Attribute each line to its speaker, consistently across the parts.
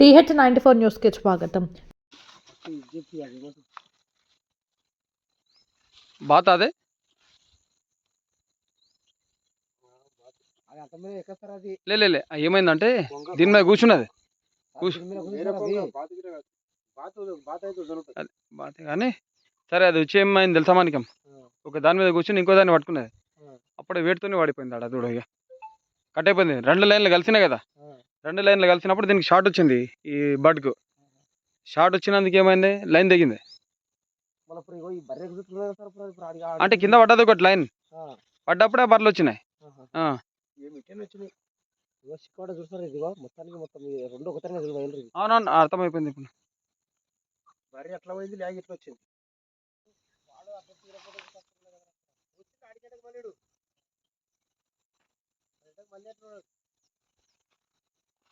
Speaker 1: TH ninety four న్యూస్కి స్వాగతం.
Speaker 2: బాత అదే? లే లే, లే ఆ ఏమైందంటే దీని మీద కూర్చున్నది.
Speaker 3: బాత
Speaker 2: కానీ సరే అది వచ్చి ఏమైంది తెలుసా మనకి ఒక దాని మీద కూర్చుని ఇంకో దాన్ని పట్టుకున్నది. అప్పుడే వేడితోనే పడిపోయింది ఆడ దూడ ఇక కట్ అయిపోయింది. రెండు లైన్లు కలిసినాయి కదా. రెండు లైన్లు కలిసినప్పుడు దీనికి షార్ట్ వచ్చింది ఈ బర్డ్కు షార్ట్ వచ్చినందుకు ఏమైంది? లైన్ తెగింది.
Speaker 3: మళ్ళీ
Speaker 2: అంటే కింద పడ్డది ఒకటి లైన్. పడ్డప్పుడే బర్రెలు వచ్చినాయి. అవునవును అర్థమైపోయింది ఇప్పుడు.
Speaker 3: బర్రె ఎట్లా పోయింది? లేక వచ్చింది?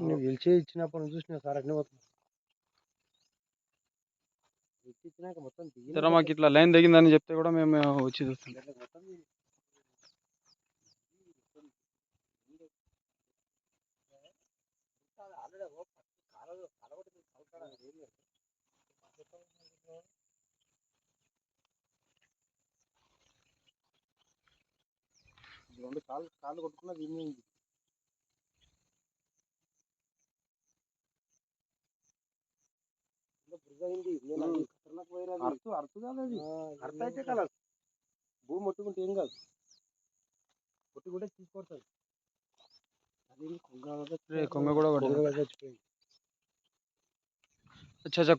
Speaker 3: నువ్వు గెలిచి ఇచ్చినప్పుడు నువ్వు చూసిన సార్ అట్నే పోతుంది ఇచ్చినాక మొత్తం
Speaker 2: సరే మాకు ఇట్లా లైన్ తెగిందని చెప్తే కూడా మేము వచ్చి చూస్తాం.
Speaker 3: తర్వాత మొత్తం దిగి- ఆల్రెడీ అయింది. ఖతర్నాక్ వైర్ అది.
Speaker 4: అర్థం అర్థం కాదు అది. అర్థం అయితే కదా
Speaker 3: భూమి ముట్టుకుంటే ఏం కాదు. ముట్టుకుంటే అది కొంగ
Speaker 2: కూడా.
Speaker 3: కొంగ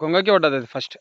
Speaker 2: కొంగకి పడ్డది అది ఫస్ట్